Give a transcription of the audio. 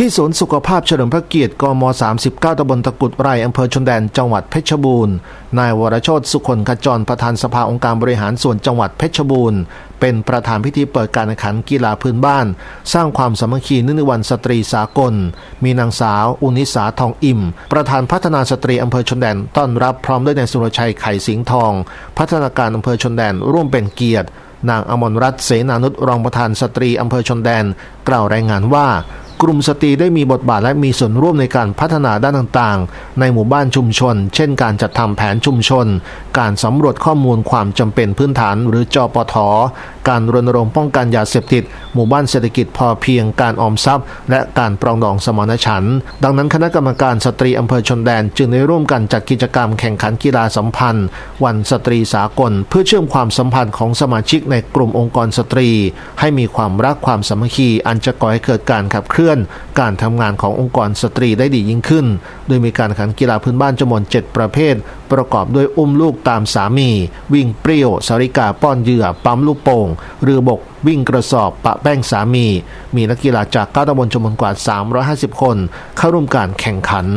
ที่ศูนย์สุขภาพเฉลิมพระเกียรติกม 39ตำบลตะกุดไรอำเภอชนแดนจังหวัดเพชรบูรณ์ นายวรโชตสุคนขจรประธานสภาองค์การบริหารส่วนจังหวัดเพชรบูรณ์ เป็นประธานพิธีเปิดการแข่งขันกีฬาพื้นบ้าน สร้างความสามัคคีเนื่องในวันสตรีสากล มีนางสาว อุนิสาทองอิ่ม ประธานพัฒนาสตรีอำเภอชนแดนต้อนรับพร้อมด้วยนายสุรชัยไข่สิงห์ทอง พัฒนาการอำเภอชนแดนร่วมเป็นเกียรตินางอมรรัตน์เสนานุชรองประธานสตรีอำเภอชนแดน กล่าวรายงานว่า กลุ่มสตรีได้มีบทบาทและมีส่วนร่วมในการพัฒนาด้านต่างๆ ในหมู่บ้านชุมชน เช่นการจัดทำแผนชุมชน การสำรวจข้อมูลความจำเป็นพื้นฐานหรือจปท การรณรงค์ป้องกันยาเสพติด หมู่บ้านเศรษฐกิจพอเพียงการออมทรัพย์ และการปรองดองสมานฉันท์ดังนั้นคณะกรรมการสตรีอำเภอชนแดน จึงได้ร่วมกันจัดกิจกรรมแข่งขันกีฬาสัมพันธ์ วันสตรีสากล เพื่อเชื่อมความสัมพันธ์ของสมาชิกในกลุ่มองค์กรสตรี ให้มีความรักความสามัคคีอันจะก่อให้เกิดการขับเคลื่อนการทำงานขององค์กรสตรีได้ดียิ่งขึ้น โดยมีการแข่งขันกีฬาพื้นบ้านจำนวน 7 ประเภท ประกอบด้วยอุ้มลูกตามสามี วิ่งเปรี้ยวสาริกาป้อนเหยื่อ ปั๊มลูกโป่งเรือบก วิ่งกระสอบ ปะแป้งสามี มีนักกีฬาจาก9ตำบลจำนวนกว่า 350 คน เข้าร่วมการแข่งขัน